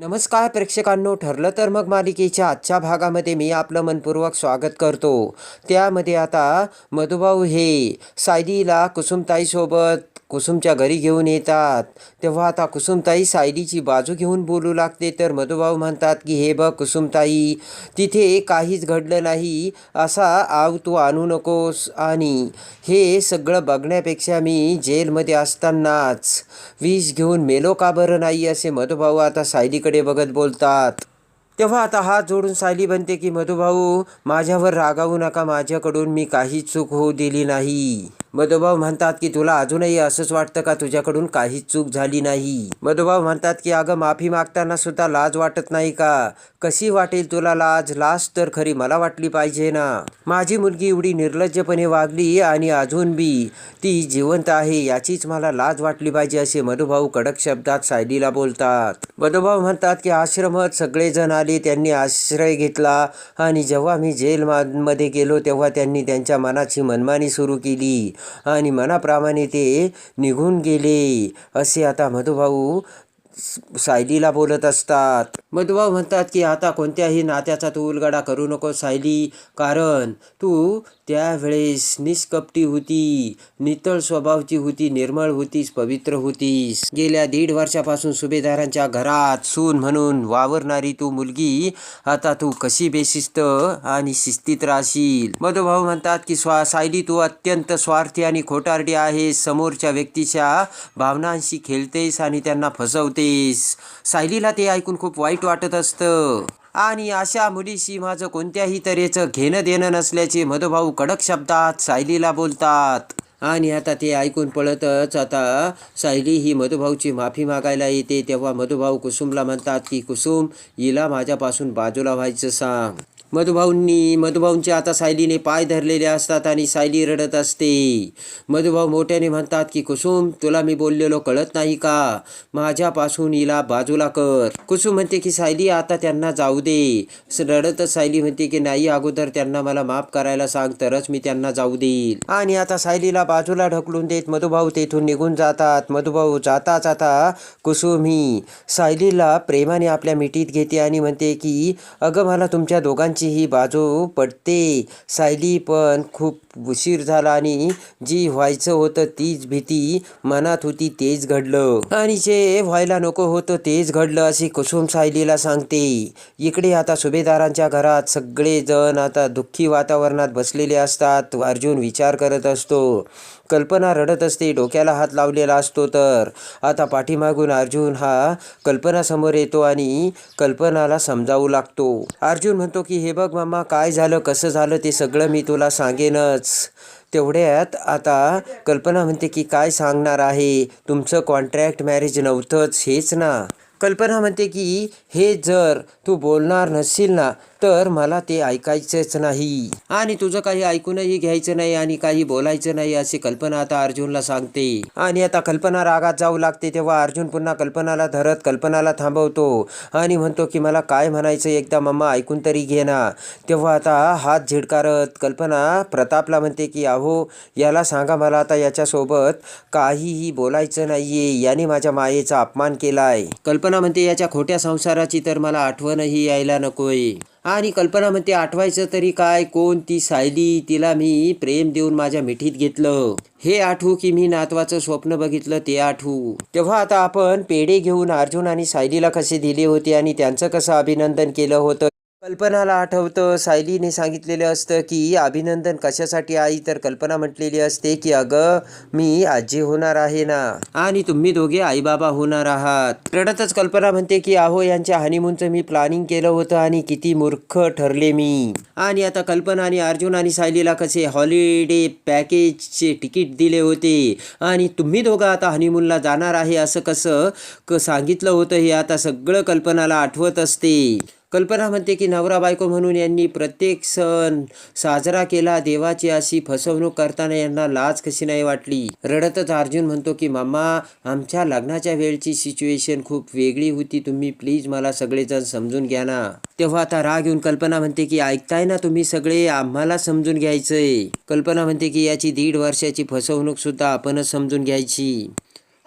नमस्कार प्रेक्षकांनो ठरलं तर मग मालिकेच्या आजच्या भागामध्ये मी आपलं मनपूर्वक स्वागत करतो. त्यामध्ये आता मधुभाऊ हे सायलीला कुसुमताईसोबत कुसुमच्या घरी घेऊन येतात. तेव्हा आता कुसुमताई सायलीची बाजू घेऊन बोलू लागते. तर मधुभाऊ म्हणतात की हे बघ कुसुमताई तिथे काहीच घडलं नाही. असा आव तू आणू नकोस. आणि हे सगळं बघण्यापेक्षा मी जेलमध्ये असतानाच विष घेऊन मेलो का बरं नाही? असे मधुभाऊ आता सायलीकडे बघत बोलतात. तेव्हा आता हात जोडून सायली बनते की मधुभाऊ माझ्यावर रागावू नका. माझ्याकडून मी काहीच चूक होऊ दिली नाही. मधुभाऊ म्हणतात की तुला अजूनही असंच वाटतं का? तुझ्याकडून काहीच चूक झाली नाही. मधुभाऊ म्हणतात की अगं माफी मागताना सुद्धा लाज वाटत नाही का? कशी वाटेल तुला लाज? लाज तर खरी मला वाटली पाहिजे ना. माझी मुलगी एवढी निर्लज्जपणे वागली आणि अजून बी ती जिवंत आहे याचीच मला लाज वाटली पाहिजे असे मधुभाऊ कडक शब्दात सायलीला बोलतात. मधुभाऊ म्हणतात की आश्रमात सगळेजण आले त्यांनी आश्रय घेतला आणि जेव्हा मी जेलमध्ये गेलो तेव्हा त्यांनी त्यांच्या मनाची मनमानी सुरू केली. आणि मनाप्रमाणे ते निघून गेले. असे आता मधुभाऊ सायलीला बोलत असतात. मधुभाऊ म्हणतात की आता कोणत्याही नात्याचा तू उलगडा करू नको सायली कारण तू त्यावेळेस निष्कपटी होती नितळ स्वभावची होती निर्मळ होतीस पवित्र होतीस. गेल्या दीड वर्षापासून सुभेदारांच्या घरात सून म्हणून वावरणारी तू मुलगी आता तू कशी बेशिस्त आणि शिस्तीत राहशील? मधुभाऊ म्हणतात की स्वा सायली तू अत्यंत स्वार्थी आणि खोटारडी आहेस. समोरच्या व्यक्तीच्या भावनांशी खेळतेस आणि त्यांना फसवतेस. सायलीला ते ऐकून खूप वाईट वाटत असतं. आणि अशा मुलीशी माझं कोणत्याही तऱ्हेचं घेणं देणं नसल्याचे मधुभाऊ कडक शब्दात सायलीला बोलतात. आणि आता ते ऐकून पळतच आता सायली ही मधुभाऊची माफी मागायला येते. तेव्हा मधुभाऊ कुसुमला म्हणतात की कुसुम हिला माझ्यापासून बाजूला व्हायचं सांग. मधुभाऊंनी मधुभाऊंचे आता सायलीने पाय धरलेले असतात आणि सायली रडत असते. मधुभाऊ मोठ्याने म्हणतात की कुसुम तुला मी बोललेलो कळत नाही का? माझ्यापासून हिला बाजूला कर. कुसुम म्हणते की सायली आता त्यांना जाऊ दे. रडतच सायली म्हणते की नाही अगोदर त्यांना मला माफ करायला सांग तरच मी त्यांना जाऊ देईल. आणि आता सायलीला बाजूला ढकलून देत मधुभाऊ तेथून निघून जातात. मधुभाऊ जाता जाता कुसुमी सायलीला प्रेमाने आपल्या मिठीत घेते आणि म्हणते की अगं मला तुमच्या दोघांची ही बाजू पडते सायली पण खूप उशीर झाला आणि जी व्हायचं होतं तीच भीती मनात होती तेच घडलं. आणि जे व्हायला नको होतं तेच घडलं असे कुसुम सायलीला सांगते. इकडे आता सुभेदारांच्या घरात सगळेजण आता दुःखी वातावरणात बसलेले असतात अर्जुन विचार करत असतो. कल्पना रडत असते. डोक्याला हात लावलेला असतो तर. आता पाठीमागून अर्जुन हा कल्पनासमोर येतो आणि कल्पनाला समजावू लागतो. अर्जुन म्हणतो की हे बघ मामा काय झालं? कसं झालं ते सगळं मी तुला सांगेनच. तेवढ्यात आता कल्पना म्हणते की काय सांगणार आहे? तुमचं कॉन्ट्रॅक्ट मॅरेज नव्हतंच हेच ना? कल्पना म्हणते की हे जर तू बोलणार नसशील ना तर मला ते ऐकायचंच नाही. आणि तुझं काही ऐकूनही घ्यायचं नाही आणि काही बोलायचं नाही अशी कल्पना आता अर्जुनला सांगते. आणि आता कल्पना रागात जाऊ लागते तेव्हा अर्जुन पुन्हा कल्पनाला धरत कल्पनाला थांबवतो आणि म्हणतो की मला काय म्हणायचं एकदा मम्मा ऐकून तरी घे ना. तेव्हा आता हात झिडकारत कल्पना प्रतापला म्हणते की अहो याला सांगा मला आता याच्यासोबत काहीही बोलायचं नाहीये याने माझ्या मायेचा अपमान केलाय. कल्पना म्हणते याच्या खोट्या संसाराची तर मला आठवणही यायला नकोय. आणि कल्पना म्हणते आठवायचं तरी काय? कोण ती सायली? तिला मी प्रेम देऊन माझ्या मिठीत घेतलं. हे आठवू की मी नातवाचं स्वप्न बघितलं ते आठवू. तेव्हा आता आपण पेढे घेऊन अर्जुन आणि सायलीला कसे दिले होते आणि त्यांचं कसं अभिनंदन केलं होतं कल्पनाला आठवतं सायलीने सांगितलेलं असतं की अभिनंदन कशासाठी आई? तर कल्पना म्हटलेली असते की अगं मी आजी होणार आहे ना. आणि तुम्ही दोघे आईबाबा होणार आहात. रडतच कल्पना म्हणते की अहो यांच्या हनीमूनचं मी प्लॅनिंग केलं होतं आणि किती मूर्ख ठरले मी. आणि आता कल्पना आणि अर्जुन आणि सायलीला कसे हॉलिडे पॅकेजचे तिकीट दिले होते. आणि तुम्ही दोघं आता हनीमूनला जाणार आहे असं कसं क सांगितलं होतं हे आता सगळं कल्पनाला आठवत असते. कल्पना म्हणते की नवरा बायको म्हणून यांनी प्रत्येक सण साजरा केला. देवाची अशी फसवणूक करताना यांना लाज कशी नाही वाटली? रडतच अर्जुन म्हणतो की मामा आमच्या लग्नाच्या वेळची सिच्युएशन खूप वेगळी होती. तुम्ही प्लीज मला सगळेजण समजून घ्या ना. तेव्हा आता राग येऊन कल्पना म्हणते की ऐकताय ना तुम्ही सगळे? आम्हाला समजून घ्यायचंय. कल्पना म्हणते की याची दीड वर्षाची फसवणूक सुद्धा आपणच समजून घ्यायची.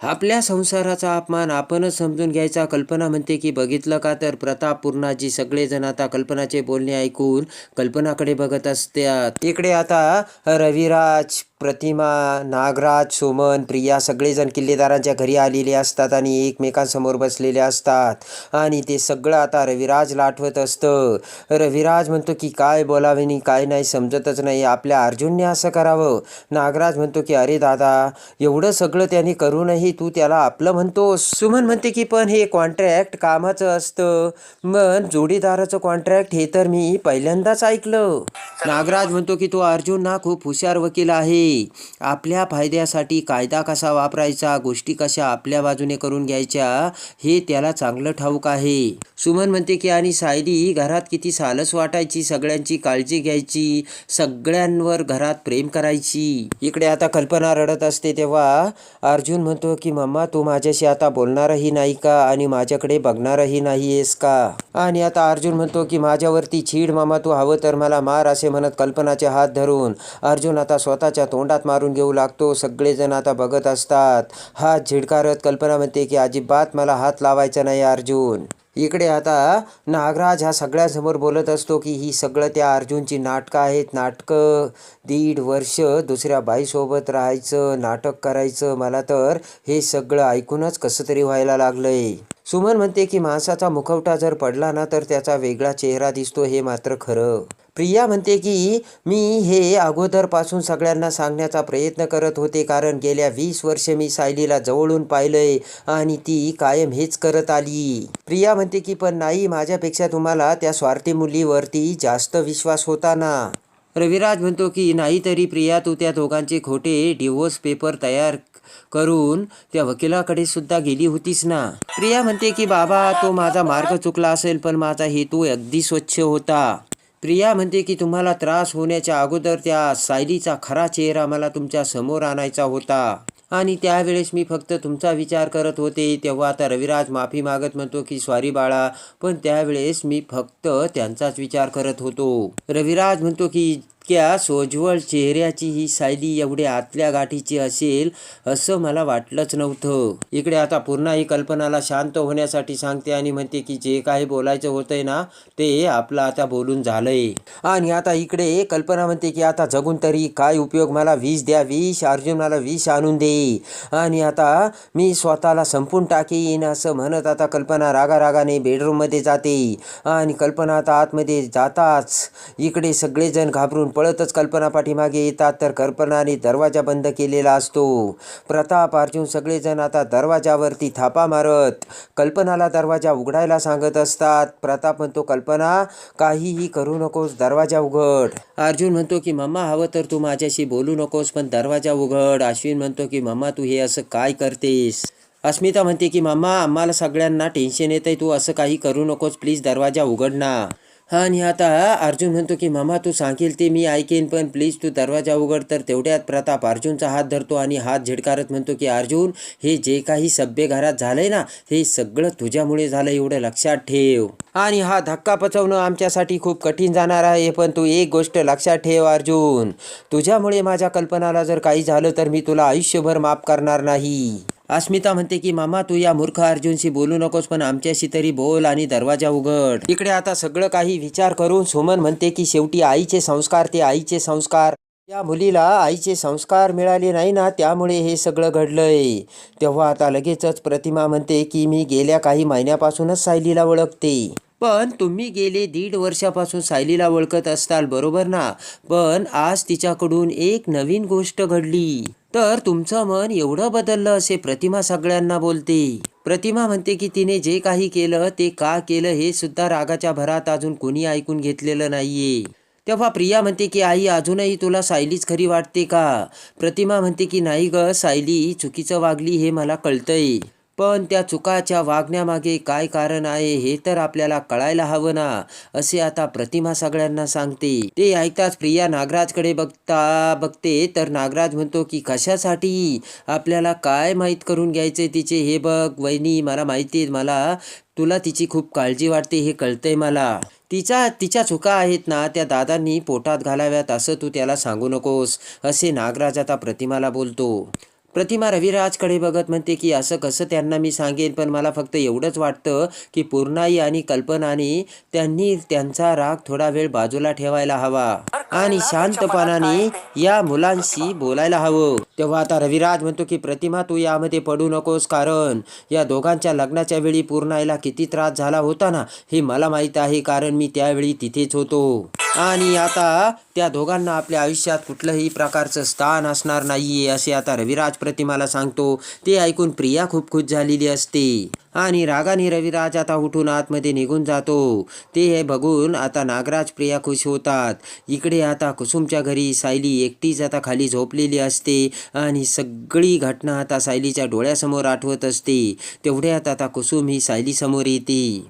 आपल्या संसाराचा अपमान आपणच समजून घ्यायचा. कल्पना म्हणते की बघितलं का तर प्रताप पूर्णाजी सगळेजण आता कल्पनाचे बोलणे ऐकून कल्पनाकडे बघत असतात. इकडे आता रविराज प्रतिमा नागराज सुमन प्रिया सगळेजण किल्लेदारांच्या घरी आलेले असतात आणि एकमेकांसमोर बसलेले असतात. आणि ते सगळं आता रविराजला आठवत असतं. रविराज म्हणतो की काय बोलावे आणि काय नाही समजतच नाही. आपल्या अर्जुनने असं करावं. नागराज म्हणतो की अरे दादा एवढं सगळं त्यांनी करूनही तू त्याला आपलं म्हणतोस. सुमन म्हणते की पण हे कॉन्ट्रॅक्ट कामाचं असतं. मग जोडीदाराचं कॉन्ट्रॅक्ट हे तर मी पहिल्यांदाच ऐकलं. नागराज म्हणतो की तो अर्जुन ना खूप हुशार वकील आहे. आपल्या फायद्यासाठी कायदा कसा वापरायचा गोष्टी कशा आपल्या बाजूने करून घ्यायच्या हे त्याला चांगलं ठाऊक आहे. सुमन म्हणते की आणि सायली घरात किती सालस वाटायची सगळ्यांची काळजी घ्यायची सगळ्यांवर घरात प्रेम करायची. इकडे आता कल्पना रडत असते तेव्हा अर्जुन म्हणतो की मम्मा तू माझ्याशी आता बोलणारही नाही का? आणि माझ्याकडे बघणारही नाही आहेस का? आणि आता अर्जुन म्हणतो की माझ्यावरती छीड मामा तू हवं तर मला मार असे म्हणत कल्पनाचे हात धरून अर्जुन आता स्वतःच्या तोंडात मारून घेऊ लागतो. सगळेजण आता बघत असतात. हात झिडकारत कल्पना म्हणते की अजिबात मला हात लावायचा नाही अर्जुन. इकडे आता नागराज हा सगळ्यासमोर बोलत असतो की ही सगळं त्या अर्जुनची नाटकं आहेत. नाटकं दीड वर्ष दुसऱ्या बाईसोबत राहायचं नाटक करायचं. मला तर हे सगळं ऐकूनच कसं तरी व्हायला लागलंय. सुमन म्हणते की माणसाचा मुखवटा जर पडला ना तर त्याचा वेगळा चेहरा दिसतो. हे मात्र खरं. प्रिया म्हणते की मी हे अगोदरपासून सगळ्यांना सांगण्याचा प्रयत्न करत होते कारण गेल्या वीस वर्ष मी सायलीला जवळून पाहिलंय आणि ती कायम हेच करत आली. प्रिया म्हणते की पण नाही माझ्यापेक्षा तुम्हाला त्या स्वार्थी मुलीवरती जास्त विश्वास होता ना. रविराज म्हणतो की नाहीतरी प्रिया तू त्या दोघांचे खोटे डिवोर्स पेपर तयार करून त्या वकिलाकडे सुद्धा गेली होतीस ना? प्रिया म्हणते की बाबा तो माझा मार्ग चुकला असेल पण माझा हेतू अगदी स्वच्छ होता. प्रिया म्हणते की तुम्हाला त्रास होण्याच्या अगोदर त्या सायलीचा खरा चेहरा मला तुमच्यासमोर आणायचा होता. आणि त्यावेळेस मी फक्त तुमचा विचार करत होते. तेव्हा आता रविराज माफी मागत म्हणतो की सॉरी बाळा पण त्यावेळेस मी फक्त त्यांचाच विचार करत होतो. रविराज म्हणतो की इतक्या सोज्वळ चेहऱ्याची ही सायली एवढ्या आतल्या गाठीची असेल असं मला वाटलंच नव्हतं. इकडे आता पुन्हा ही कल्पनाला शांत होण्यासाठी सांगते आणि म्हणते की जे काही बोलायचं होतंय ना ते आपलं आता बोलून झालंय. आणि आता इकडे कल्पना म्हणते की आता जगून तरी काय उपयोग? मला विष द्या विष. अर्जुन मला विष आणून दे. आणि आता मी स्वतःला संपून टाकेन असं म्हणत आता कल्पना रागारागाने बेडरूममध्ये जाते. आणि कल्पना आता आतमध्ये जाताच. इकडे सगळेजण घाबरून पळतच कल्पना पाठीमागे येतात तर कल्पनाने दरवाजा बंद केलेला असतो. प्रताप अर्जुन सगळेजण आता दरवाजावरती थापा मारत कल्पनाला दरवाजा उघडायला सांगत असतात. प्रताप म्हणतो कल्पना काहीही करू नकोस दरवाजा उघड. अर्जुन म्हणतो की मम्मा हवं तर तू माझ्याशी बोलू नकोस पण दरवाजा उघड. अश्विन म्हणतो की मम्मा तू हे असं काय करतेस? अस्मिता म्हणते की मम्मा आम्हाला सगळ्यांना टेन्शन येतंय तू असं काही करू नकोस प्लीज दरवाजा उघड ना. हा आणि आता अर्जुन म्हणतो की मामा तू सांगेल ते मी ऐकेन पण प्लीज तू दरवाजा उघड. तर तेवढ्यात प्रताप अर्जुनचा हात धरतो आणि हात झिडकारत म्हणतो की अर्जुन हे जे काही सभ्य घरात झालंय ना हे सगळं तुझ्यामुळे झालं एवढं लक्षात ठेव. आणि हा धक्का पचवणं आमच्यासाठी खूप कठीण जाणार आहे पण तू एक गोष्ट लक्षात ठेव अर्जुन. तुझ्यामुळे माझ्या कल्पनाला जर काही झालं तर मी तुला आयुष्यभर माफ करणार नाही. अस्मिता म्हणते की मामा तू या मूर्ख अर्जुनशी बोलू नकोस पण आमच्याशी तरी बोल आणि दरवाजा उघड. इकडे आता सगळं काही विचार करून सुमन म्हणते की शेवटी आईचे संस्कार ते आईचे संस्कार. या मुलीला आईचे संस्कार मिळाले नाही ना त्यामुळे हे सगळं घडलंय. तेव्हा आता लगेचच प्रतिमा म्हणते की मी गेल्या काही महिन्यापासूनच सायलीला ओळखते. पण तुम्ही गेले दीड वर्षापासून सायलीला ओळखत असताल बरोबर ना? पण आज तिच्याकडून एक नवीन गोष्ट घडली. तर तुमचं मन एवढं बदललं असे प्रतिमा सगळ्यांना बोलते. प्रतिमा म्हणते की तिने जे काही केलं ते का केलं हे सुद्धा रागाच्या भरात अजून कोणी ऐकून घेतलेलं नाहीये. तेव्हा प्रिया म्हणते की आई अजूनही तुला सायलीच खरी वाटते का? प्रतिमा म्हणते की नाही ग सायली चुकीचं वागली हे मला कळतंय. पण त्या चुकाच्या वागण्यामागे काय कारण आहे हे तर आपल्याला कळायला हवं ना असे आता प्रतिमा सगळ्यांना सांगते. ते ऐकताच प्रिया नागराजकडे बघता बघते. तर नागराज म्हणतो की कशासाठी? आपल्याला काय माहीत करून घ्यायचे तिचे? हे बघ वहिनी मला माहिती आहे मला तुला तिची खूप काळजी वाटते हे कळतंय मला. तिच्या तिच्या चुका आहेत ना त्या दादांनी पोटात घालाव्यात असं तू त्याला सांगू नकोस असे नागराज आता प्रतिमाला बोलतो. प्रतिमा रविराजकडे बघत म्हणते की असं कसं त्यांना मी सांगेन पण मला फक्त एवढंच वाटतं की पूर्णाई आणि कल्पनानी त्यांनी त्यांचा राग थोडा वेळ बाजूला ठेवायला हवा. आणि शांतपणाने या मुलांशी बोलायला हवं. तेव्हा आता रविराज म्हणतो की प्रतिमा तू यामध्ये पडू नकोस कारण या दोघांच्या लग्नाच्या वेळी पूर्णाईला किती त्रास झाला होता ना हे मला माहीत आहे कारण मी त्यावेळी तिथेच होतो. आणि आता त्या दोघांना आपल्या आयुष्यात कुठलंही प्रकारचं स्थान असणार नाहीये असे आता रविराज प्रतिमाला सांगतो. ते ऐकून प्रिया खूप खुश झालेली असते. आणि रागाने रविराज आता उठून आतमध्ये निघून जातो. ते हे बघून आता नागराज प्रिया खुश होतात. इकडे आता कुसुमच्या घरी सायली एकटीच आता खाली झोपलेली असते आणि सगळी घटना आता सायलीच्या डोळ्यासमोर आठवत असते. तेवढ्यात आता कुसुम ही सायलीसमोर येते.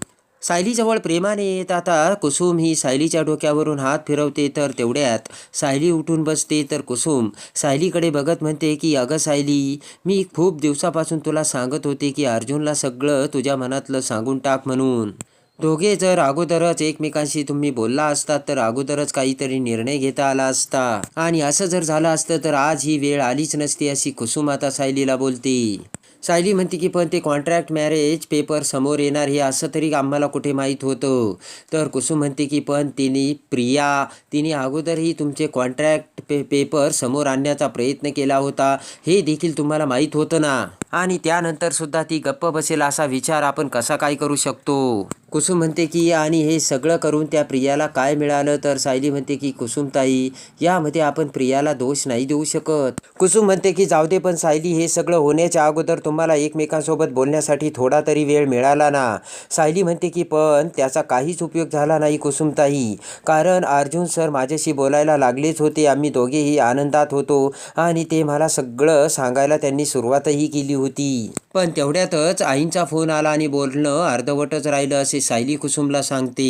सायलीजवळ प्रेमाने येत आता कुसुम ही सायलीच्या डोक्यावरून हात फिरवते तर तेवढ्यात सायली उठून बसते तर कुसुम सायलीकडे बघत म्हणते की अगं सायली मी खूप दिवसापासून तुला सांगत होते की अर्जुनला सगळं तुझ्या मनातलं सांगून टाक म्हणून. दोघे जर अगोदरच एकमेकांशी तुम्ही बोलला असतात तर अगोदरच काहीतरी निर्णय घेता आला असता. आणि असं जर झालं असतं तर आज ही वेळ आलीच नसती अशी कुसुम आता सायलीला बोलते. सायली म्हणते की पण ते कॉन्ट्रॅक्ट मॅरेज पेपर समोर येणार हे असं तरी आम्हाला कुठे माहीत होतं? तर कुसुम म्हणते की पण तिने प्रिया तिने अगोदरही तुमचे कॉन्ट्रॅक्ट पे पेपर समोर आणण्याचा प्रयत्न केला होता. हे देखील तुम्हाला माहीत होतं ना? आणि त्यानंतरसुद्धा ती गप्प बसेल असा विचार आपण कसा काय करू शकतो? कुसुम म्हणते की आणि हे सगळं करून त्या प्रियाला काय मिळालं? तर सायली म्हणते की कुसुमताई यामध्ये आपण प्रियाला दोष नाही देऊ शकत. कुसुम म्हणते की जाऊ दे पण सायली हे सगळं होण्याच्या अगोदर तुम्हाला एकमेकांसोबत बोलण्यासाठी थोडा तरी वेळ मिळाला ना. सायली म्हणते की पण त्याचा काहीच उपयोग झाला नाही कुसुमताई. कारण अर्जुन सर माझ्याशी बोलायला लागलेच होते. आम्ही दोघेही आनंदात होतो आणि ते मला सगळं सांगायला त्यांनी सुरुवातही केली होती. पण तेवढ्यातच आईंचा फोन आला आणि बोलणं अर्धवटच राहिलं. असे सायली कुसुमला सांगते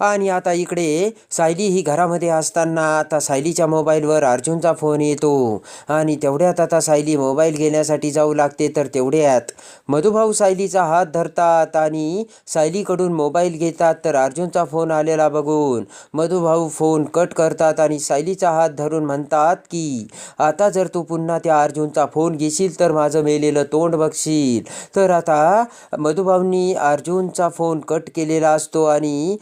आणि आता इकडे सायली ही घरामध्ये असताना आता सायलीच्या मोबाईलवर अर्जुनचा फोन येतो. आणि तेवढ्यात आता सायली मोबाईल घेण्यासाठी जाऊ लागते तर तेवढ्यात मधुभाऊ सायलीचा हात धरतात आणि सायलीकडून मोबाईल घेतात तर अर्जुनचा फोन आलेला बघून मधुभाऊ फोन कट करतात आणि सायलीचा हात धरून म्हणतात की आता जर तू पुन्हा त्या अर्जुनचा फोन घेशील तर माझं मेलेलं तोंड बघशील. तर आता मधुभाऊंनी अर्जुनचा फोन कट केलेला असतो आणि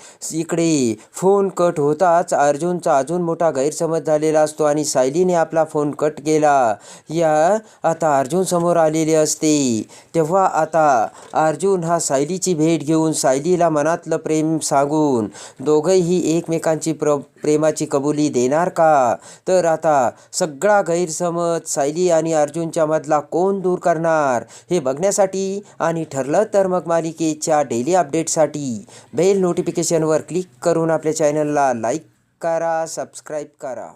इकडे. फोन कट होताच अर्जुनचा अजून मोठा गैरसमज झालेला असतो आणि सायलीने आपला फोन कट केला. या आता अर्जुन समोर आलेले असते. तेव्हा आता अर्जुन हा सायलीची भेट घेऊन सायलीला मनातलं प्रेम सांगून दोघंही एकमेकांची प्र प्रेमाची कबुली देणार का? तर आता सगळा गैरसमज सायली आणि अर्जुनच्या मधला कोण दूर करणार हे बघण्यासाठी आणि ठरलं तर मग मालिकेच्या डेली अपडेटसाठी बेल नोटिफिकेशनवर क्लिक करून आपल्या चॅनलला लाईक करा सबस्क्राईब करा.